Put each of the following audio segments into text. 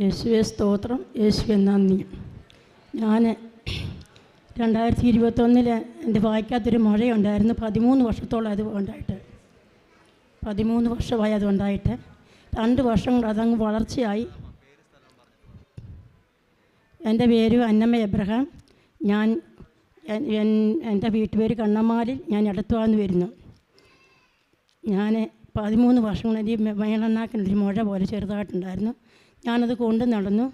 യേശുവെ സ്തോത്രം. യേശുവെ നന്ദി. ഞാൻ രണ്ടായിരത്തി ഇരുപത്തൊന്നിൽ എന്റെ വായിക്കാത്തൊരു മഴയുണ്ടായിരുന്നു. പതിമൂന്ന് വർഷത്തോളം അത് ഉണ്ടായിട്ട് പതിമൂന്ന് വർഷമായി അത് ഉണ്ടായിട്ട് രണ്ട് വർഷം കൊണ്ട് അതങ്ങ് വളർച്ചയായി. എന്റെ പേര് അന്നമ്മ എബ്രഹാം. ഞാൻ എൻ- എൻ- എന്റെ വീട്ടുപേര് കണ്ണമാലിൽ ഞാൻ എടുത്തുവാന്ന് വരുന്നു. ഞാൻ പതിമൂന്ന് വർഷം കൊണ്ട് എനിക്ക് മേളണ്ണാക്കിനൊരു മുഴ പോലെ ചെറുതായിട്ടുണ്ടായിരുന്നു. ഞാനത് കൊണ്ട് നടന്നു.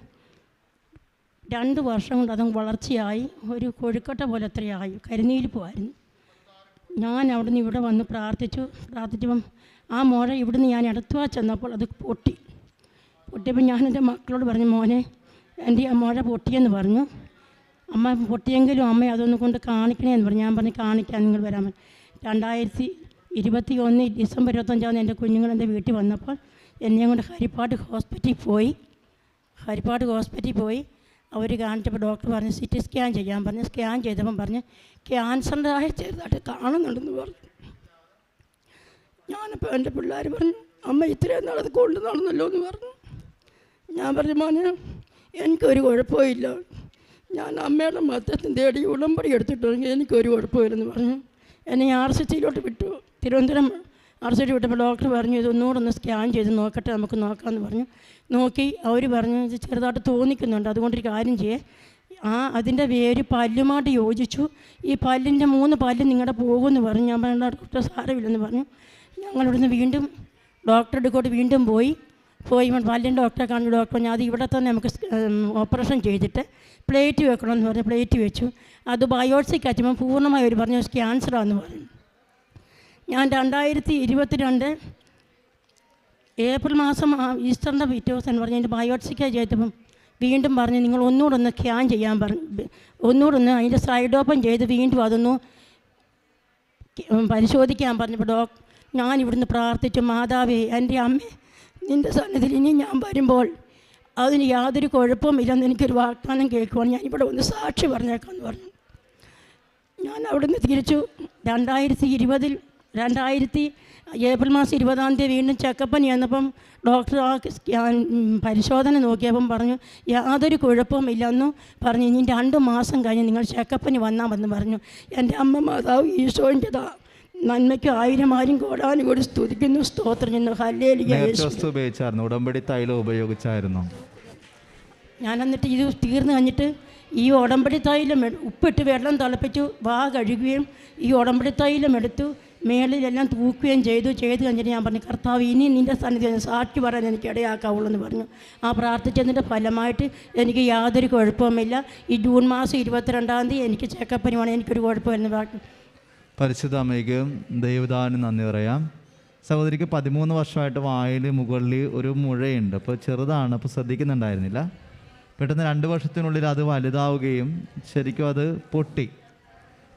രണ്ട് വർഷം കൊണ്ട് അതും വളർച്ചയായി. ഒരു കൊഴുക്കട്ട പോലെ അത്രയായി. കരിനീലിപ്പുമായിരുന്നു ഞാൻ അവിടെ നിന്ന് ഇവിടെ വന്ന് പ്രാർത്ഥിച്ചു. പ്രാർത്ഥിച്ചപ്പം ആ മോഴ ഇവിടുന്ന് ഞാൻ എടുത്തുവാ ചെന്നപ്പോൾ അത് പൊട്ടി. പൊട്ടിയപ്പോൾ ഞാൻ എന്റെ മക്കളോട് പറഞ്ഞു മോനെ എന്റെ ആ മോഴ പൊട്ടിയെന്ന് പറഞ്ഞു. അമ്മ പൊട്ടിയെങ്കിലും അമ്മ അതൊന്നും കൊണ്ട് കാണിക്കണേ എന്ന് പറഞ്ഞു. ഞാൻ പറഞ്ഞു കാണിക്കാൻ നിങ്ങൾ വരാൻ. രണ്ടായിരത്തി ഇരുപത്തി ഒന്ന് ഡിസംബർ ഇരുപത്തഞ്ചാം തീയതി എന്റെ കുഞ്ഞുങ്ങൾ എന്റെ വീട്ടിൽ വന്നപ്പോൾ എന്നെയും കൊണ്ട് ഹരിപ്പാട് ഹോസ്പിറ്റലിൽ പോയി. ഹരിപ്പാട് ഹോസ്പിറ്റലിൽ പോയി. അവർ കാണിച്ചപ്പോൾ ഡോക്ടർ പറഞ്ഞു സി ടി സ്കാൻ ചെയ്യാൻ പറഞ്ഞു. സ്കാൻ ചെയ്തപ്പം പറഞ്ഞ് ക്യാൻസറിന്റെതായ ചെറുതായിട്ട് കാണുന്നുണ്ടെന്ന് പറഞ്ഞു. ഞാനിപ്പോൾ എന്റെ പിള്ളേർ പറഞ്ഞു അമ്മ ഇത്രയും നാളത് കൊണ്ടു നടന്നല്ലോ എന്ന് പറഞ്ഞു. ഞാൻ പറഞ്ഞു മോനെ എനിക്കൊരു കുഴപ്പമില്ല. ഞാൻ അമ്മയുടെ മതത്തിൽ തേടി ഉടമ്പടി എടുത്തിട്ടുണ്ടെങ്കിൽ എനിക്കൊരു കുഴപ്പമില്ലെന്ന് പറഞ്ഞു. എന്നെ ആർ സി സിയിലോട്ട് വിട്ടു. തിരുവനന്തപുരം ആർ വിട്ടപ്പോൾ ഡോക്ടർ പറഞ്ഞു ഇതൊന്നുകൂടെ ഒന്ന് സ്കാൻ ചെയ്ത് നോക്കട്ടെ നമുക്ക് നോക്കാമെന്ന് പറഞ്ഞു. നോക്കി അവർ പറഞ്ഞു ഇത് ചെറുതായിട്ട് തോന്നിക്കുന്നുണ്ട് അതുകൊണ്ടൊരു കാര്യം ചെയ്യേ. ആ അതിന്റെ വേര് പല്ലുമായിട്ട് യോജിച്ചു. ഈ പല്ലിന്റെ മൂന്ന് പല്ല് നിങ്ങളുടെ പോകുമെന്ന് പറഞ്ഞു. ഞാൻ പറഞ്ഞ ഡോക്ടർ സാരമില്ലെന്ന് പറഞ്ഞു. ഞങ്ങളിവിടുന്ന് വീണ്ടും ഡോക്ടറുടെ കൂടെ വീണ്ടും പോയി. പോയി പല്ലിന്റെ ഡോക്ടറെ കാണുന്ന. ഡോക്ടർ ഞാൻ അത് ഇവിടെ തന്നെ നമുക്ക് ഓപ്പറേഷൻ ചെയ്തിട്ട് പ്ലേറ്റ് വെക്കണമെന്ന് പറഞ്ഞു പ്ലേറ്റ് വെച്ചു. അത് ബയോപ്സിക്ക് അയച്ചപ്പോൾ പൂർണമായി അവർ പറഞ്ഞു ക്യാൻസറാന്ന് പറഞ്ഞു. ഞാൻ രണ്ടായിരത്തി ഇരുപത്തിരണ്ട് ഏപ്രിൽ മാസം ഈസ്റ്ററിന്റെ പിറ്റേ ദിവസം പറഞ്ഞ് എന്റെ ബയോപ്സിക്ക ചെയ്തപ്പം വീണ്ടും പറഞ്ഞ് നിങ്ങൾ ഒന്നുകൂടെ ഒന്ന് ക്യാൻ ചെയ്യാൻ പറഞ്ഞു ഒന്നുകൂടെ ഒന്ന് അതിന്റെ സൈഡ് ഓപ്പൺ ചെയ്ത് വീണ്ടും അതൊന്ന് പരിശോധിക്കാൻ പറഞ്ഞപ്പോൾ ഡോക് ഞാൻ ഇവിടുന്ന് പ്രാർത്ഥിച്ചു മാതാവേ എന്റെ അമ്മ നിന്റെ സന്നിധിയിൽ ഇനി ഞാൻ വരുമ്പോൾ അതിന് യാതൊരു കുഴപ്പമില്ലെന്ന് എനിക്കൊരു വാഗ്ദാനം ഞാൻ ഇവിടെ ഒന്ന് സാക്ഷി പറഞ്ഞേക്കാമെന്ന് പറഞ്ഞു. ഞാൻ അവിടുന്ന് തിരിച്ചു. രണ്ടായിരത്തി ഇരുപതിൽ രണ്ടായിരത്തി ഏപ്രിൽ മാസം ഇരുപതാം തീയതി വീണ്ടും ചെക്കപ്പ് ചെന്നപ്പം ഡോക്ടർ ആ സ്കാൻ പരിശോധന നോക്കിയപ്പം പറഞ്ഞു യാതൊരു കുഴപ്പവും ഇല്ലെന്നും പറഞ്ഞു ഇനി രണ്ട് മാസം കഴിഞ്ഞ് നിങ്ങൾ ചെക്കപ്പിന് വന്നാൽ വന്ന് പറഞ്ഞു. എന്റെ അമ്മ മാതാവ് ഈശോന്റെ നന്മയ്ക്ക് ആയിരം ആയിരം കോടാനും കൂടി സ്തുതിക്കുന്നു സ്തോത്രം ഉപയോഗിച്ചായിരുന്നു ഉടമ്പടി തൈലം ഉപയോഗിച്ചായിരുന്നു. ഞാൻ എന്നിട്ട് ഇത് തീർന്നു കഴിഞ്ഞിട്ട് ഈ ഉടമ്പടി തൈലം ഉപ്പിട്ട് വെള്ളം തിളപ്പിച്ചു വാ കഴുകുകയും ഈ ഉടമ്പടി തൈലം എടുത്തു മേളിലെല്ലാം തൂക്കുകയും ചെയ്തു ചെയ്തു കഴിഞ്ഞിട്ട് ഞാൻ പറഞ്ഞു കർത്താവ് ഇനി നിന്റെ സന്നിധി സാക്ഷി പറയാൻ എനിക്ക് ഇടയാക്കാവുള്ളൂ എന്ന് പറഞ്ഞു. ആ പ്രാർത്ഥിച്ചതിന്റെ ഫലമായിട്ട് എനിക്ക് യാതൊരു കുഴപ്പവുമില്ല ഈ ജൂൺ മാസം ഇരുപത്തിരണ്ടാം തീയതി എനിക്ക് ചെക്കപ്പിന് വേണം എനിക്കൊരു കുഴപ്പമില്ലെന്ന് പറഞ്ഞു പരിശുദ്ധ അമ്മയ്ക്ക് ദൈവദാനം നന്ദി പറയാം. സഹോദരിക്ക് പതിമൂന്ന് വർഷമായിട്ട് വായിൽ മുകളിൽ ഒരു മുഴയുണ്ട്. അപ്പോൾ ചെറുതാണ് അപ്പോൾ ശ്രദ്ധിക്കുന്നുണ്ടായിരുന്നില്ല. പെട്ടെന്ന് രണ്ട് വർഷത്തിനുള്ളിൽ അത് വലുതാവുകയും ശരിക്കും അത് പൊട്ടി.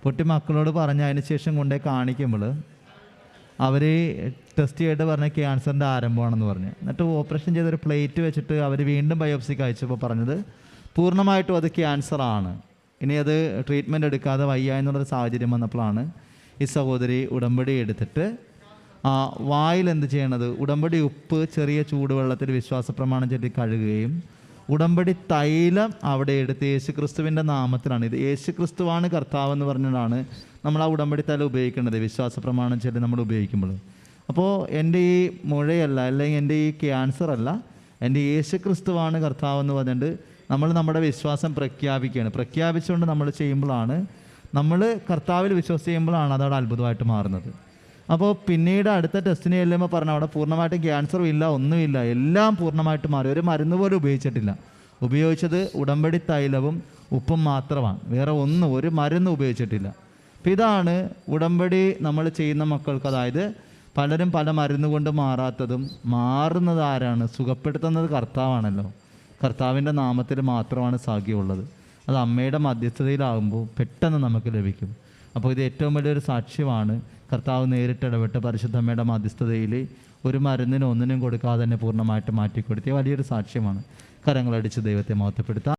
പൊട്ടി മക്കളോട് പറഞ്ഞ അതിന് ശേഷം കൊണ്ടേ കാണിക്കുമ്പോൾ അവർ ടെസ്റ്റ് ചെയ്തിട്ട് പറഞ്ഞ ക്യാൻസറിന്റെ ആരംഭമാണെന്ന് പറഞ്ഞു. എന്നിട്ട് ഓപ്പറേഷൻ ചെയ്തൊരു പ്ലേറ്റ് വെച്ചിട്ട് അവർ വീണ്ടും ബയോപ്സിക്ക് അയച്ചപ്പോൾ പറഞ്ഞത് പൂർണമായിട്ടും അത് ക്യാൻസറാണ് ഇനി അത് ട്രീറ്റ്മെന്റ് എടുക്കാതെ വയ്യ എന്നുള്ളൊരു സാഹചര്യം വന്നപ്പോഴാണ് ഈ സഹോദരി ഉടമ്പടി എടുത്തിട്ട് ആ വായിൽ എന്ത് ചെയ്യണത്? ഉടമ്പടി ഉപ്പ് ചെറിയ ചൂടുവെള്ളത്തിൽ വിശ്വാസ പ്രമാണം ചൊല്ലി കഴുകുകയും ഉടമ്പടി തൈലം അവിടെ എടുത്ത് യേശു ക്രിസ്തുവിന്റെ നാമത്തിലാണ്. ഇത് യേശു ക്രിസ്തുവാണ് കർത്താവ് എന്ന് പറഞ്ഞിട്ടാണ് നമ്മൾ ആ ഉടമ്പടി തൈലം ഉപയോഗിക്കേണ്ടത്. വിശ്വാസ പ്രമാണം ചൊല്ലി നമ്മൾ ഉപയോഗിക്കുമ്പോൾ. അപ്പോൾ എന്റെ ഈ മുഴയല്ല അല്ലെങ്കിൽ എന്റെ ഈ ക്യാൻസർ അല്ല എന്റെ യേശു ക്രിസ്തുവാണ് കർത്താവ് എന്ന് പറഞ്ഞിട്ട് നമ്മൾ നമ്മുടെ വിശ്വാസം പ്രഖ്യാപിക്കുകയാണ്. പ്രഖ്യാപിച്ചുകൊണ്ട് നമ്മൾ ചെയ്യുമ്പോഴാണ് നമ്മൾ കർത്താവിൽ വിശ്വസിക്കുമ്പോഴാണ് അതവിടെ അത്ഭുതമായിട്ട് മാറുന്നത്. അപ്പോൾ പിന്നീട് അടുത്ത ടെസ്റ്റിന് ചെല്ലുമ്പോൾ പറഞ്ഞു അവിടെ പൂർണമായിട്ടും ക്യാൻസറും ഇല്ല ഒന്നുമില്ല എല്ലാം പൂർണമായിട്ട് മാറി. ഒരു മരുന്ന് പോലും ഉപയോഗിച്ചിട്ടില്ല. ഉപയോഗിച്ചത് ഉടമ്പടി തൈലവും ഉപ്പും മാത്രമാണ്. വേറെ ഒന്നും ഒരു മരുന്ന് ഉപയോഗിച്ചിട്ടില്ല. അപ്പം ഇതാണ് ഉടമ്പടി നമ്മൾ ചെയ്യുന്ന മക്കൾക്ക്. അതായത് പലരും പല മരുന്ന് കൊണ്ട് മാറാത്തതും മാറുന്നത് ആരാണ്? സുഖപ്പെടുത്തുന്നത് കർത്താവാണല്ലോ. കർത്താവിന്റെ നാമത്തിൽ മാത്രമാണ് സാധ്യമുള്ളത് അത് അമ്മയുടെ മധ്യസ്ഥതയിലാകുമ്പോൾ പെട്ടെന്ന് നമുക്ക് ലഭിക്കും. അപ്പോൾ ഇത് ഏറ്റവും വലിയൊരു സാക്ഷ്യമാണ്. കർത്താവ് നേരിട്ട് ഇടപെട്ട് പരിശുദ്ധമ്മയുടെ മധ്യസ്ഥതയിൽ ഒരു മരുന്നിനും ഒന്നിനും കൊടുക്കാതെ തന്നെ പൂർണമായിട്ട് മാറ്റിക്കൊടുത്തിയ വലിയൊരു സാക്ഷ്യമാണ്. കരങ്ങളടിച്ച് ദൈവത്തെ മഹത്വപ്പെടുത്താം.